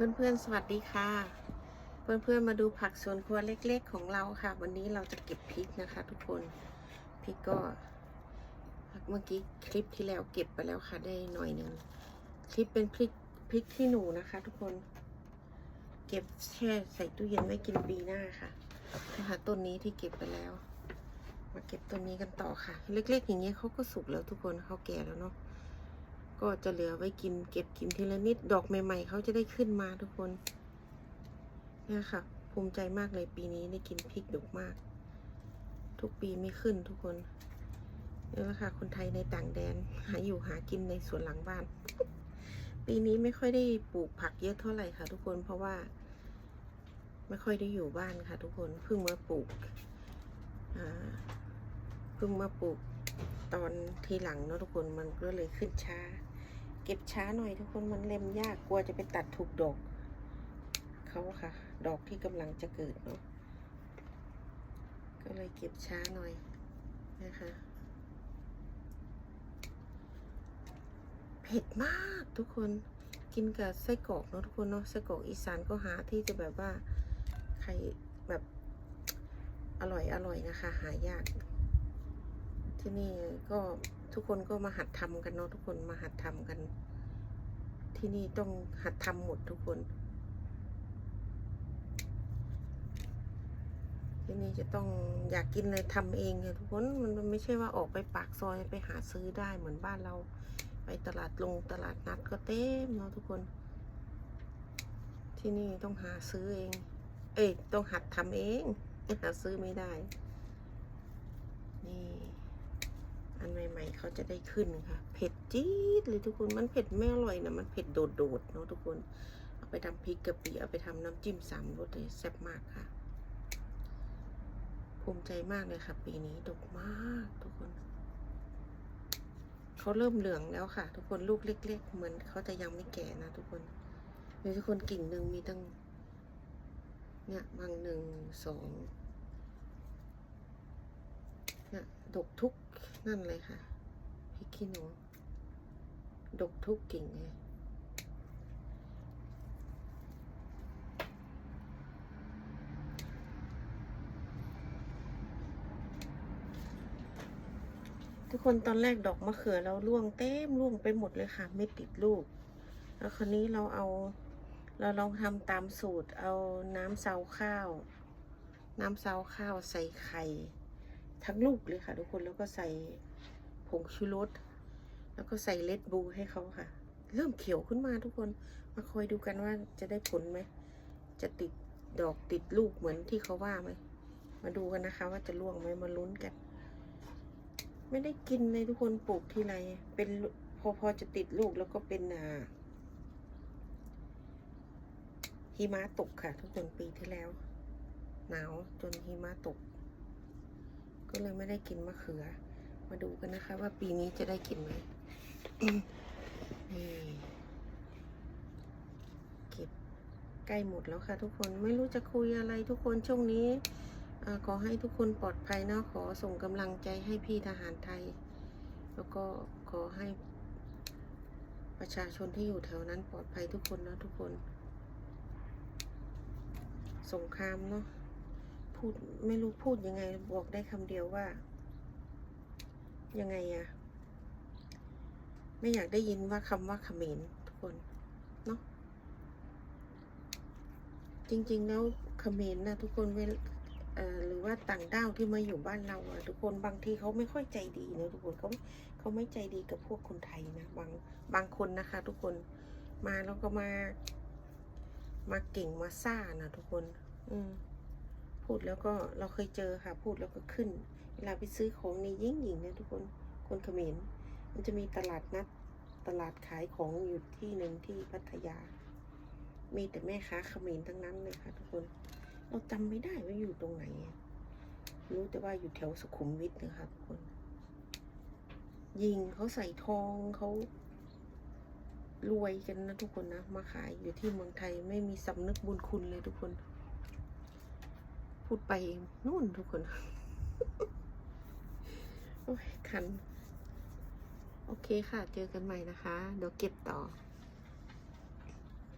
เพื่อนๆ สวัสดีค่ะ เพื่อนๆ มาดูผักสวนครัวเล็ก ๆ ของเราค่ะ วันนี้เราจะเก็บพริกนะคะ ทุกคนพริกก็เมื่อกี้คลิปที่แล้วเก็บไปแล้วค่ะได้หน่อยหนึ่งคลิปเป็นพริกพริกที่หนูนะคะ ทุกคน เก็บแช่ใส่ตู้เย็นไว้กินปีหน้าค่ะนะคะต้นนี้ที่เก็บไปแล้ว มาเก็บต้นนี้กันต่อค่ะ เล็ก ๆ อย่างเงี้ยเขาก็สุกแล้วทุกคนเขาแก่แล้วเนาะ ก็จะเหลือไว้กินเก็บกินทีละนิดดอกใหม่ ๆเขาจะได้ขึ้นมาทุกคนเนี่ยค่ะ ภูมิใจมากเลยปีนี้ได้กินพริกดกมาก ทุกปีไม่ขึ้นทุกคนนี่แหละค่ะ คนไทยในต่างแดน หาอยู่หากินในสวนหลังบ้าน ปีนี้ไม่ค่อยได้ปลูกผักเยอะเท่าไหร่ค่ะ ทุกคนเพราะว่า ไม่ค่อยได้อยู่บ้านค่ะ ทุกคนเพิ่งมาปลูกเพิ่งมาปลูก ตอนทีหลังเนาะทุกคนมันก็เลยขึ้นช้า เก็บช้าหน่อยทุกคนมันเล็มยากกลัวจะไปตัดถูกดอกเขาค่ะ ดอกที่กำลังจะเกิดเนาะก็เลยเก็บช้าหน่อยนะคะเผ็ดมากทุกคนกินกับไส้กรอกเนาะทุกคนเนาะไส้กรอกอีสานก็หาที่จะแบบว่าใครแบบอร่อยอร่อยนะคะ หายาก ที่นี่ก็ทุกคนก็มาหัดทำกันเนาะทุกคนมาหัดทำกัน ที่นี่ต้องหัดทำหมดทุกคน ที่นี่จะต้องอยากกินเลยทำเองค่ะทุกคนมันไม่ใช่ว่าออกไปปากซอยไปหาซื้อได้เหมือนบ้านเรา ไปตลาดลงตลาดนัดก็เต็มเนาะทุกคน ที่นี่ต้องหาซื้อเอง เอ้ยต้องหัดทำเองหาซื้อไม่ได้ นี่ อันใหม่ๆ เขาจะได้ขึ้นค่ะ เผ็ดจี๊ดเลยทุกคน มันเผ็ดไม่อร่อยนะ มันเผ็ดโดดๆเนาะทุกคน เอาไปทำพริกกะปิเอาไปทำน้ำจิ้มสามรสเลยแซ่บมากค่ะ ภูมิใจมากเลยค่ะ ปีนี้ดกมากทุกคน เขาเริ่มเหลืองแล้วค่ะ ทุกคนลูกเล็ก ๆ เหมือนเขาจะยังไม่แก่นะ ทุกคนมีทุกคนกิ่งหนึ่งมีตั้ง เนี่ยบางหนึ่งสองเนี่ยดกทุกนั่นเลยค่ะ ริกขี้หนู ดกทุกกิ่งเลยทุกคนตอนแรกดอกมะเขือเราร่วงเต็มร่วงไปหมดเลยค่ะ ไม่ติดลูก แล้วคราวนี้เราเอา เราลองทำตามสูตร เอาน้ำเซาข้าว น้ำเซาข้าวใส่ไข่ทั้งลูกเลยค่ะ ทุกคนแล้วก็ใส่ ผงชูรสแล้วก็ใส่เลดบูให้เขาค่ะ เริ่มเขียวขึ้นมาทุกคนมาคอยดูกันว่าจะได้ผลไหม จะติดดอกติดลูกเหมือนที่เขาว่าไหม มาดูกันนะคะ ว่าจะร่วงไหมมาลุ้นกัน ไม่ได้กินเลยทุกคนปลูกทีไรเป็นพอพอจะติดลูกแล้วก็เป็นอ่าหิมะตกค่ะ ทุกคนปีที่แล้ว หนาวจนหิมะตก ก็เลยไม่ได้กินมะเขือ มาดูกันนะคะ ว่าปีนี้จะได้กินไหมนี่เก็บใกล้หมดแล้วค่ะ ทุกคนไม่รู้จะคุยอะไรทุกคนช่วงนี้อขอให้ทุกคนปลอดภัยนะขอส่งกำลังใจให้พี่ทหารไทย แล้วก็ขอให้ประชาชนที่อยู่แถวนั้นปลอดภัยทุกคนนะทุกคน สงครามเนาะพูดไม่รู้พูดยังไงบอกได้คำเดียวว่า ยังไงอะไม่อยากได้ยินว่าคำว่าเขมรทุกคน เนาะจริง ๆ แล้วเขมรนะทุกคนเวลหรือว่าต่างด้าวที่มาอยู่บ้านเราอะทุกคนบางทีเขาไม่ค่อยใจดีนะทุกคนเขาเขาไม่ใจดีกับพวกคนไทยนะบางบางคนนะคะ ทุกคนมาแล้วก็มา มาเก่งมาซ่านะทุกคน อืมพูดแล้วก็เราเคยเจอค่ะ พูดแล้วก็ขึ้น เวลาไปซื้อของในยิ่งหญิงเนี่ยทุกคนคนเขมรมันจะมีตลาดนัดตลาดขายของอยู่ที่หนึ่งที่พัทยา มีแต่แม่ค้าเขมรทั้งนั้นเลยค่ะทุกคน เราจำไม่ได้ว่าอยู่ตรงไหน รู้แต่ว่าอยู่แถวสุขุมวิทนะคะทุกคน ยิงเขาใส่ทองเขารวยกันนะทุกคนนะ มาขายอยู่ที่เมืองไทยไม่มีสำนึกบุญคุณเลยทุกคน พูดไปนู่นทุกคน โอ้ยคัน โอเคค่ะ เจอกันใหม่นะคะ เดี๋ยวเก็บต่อ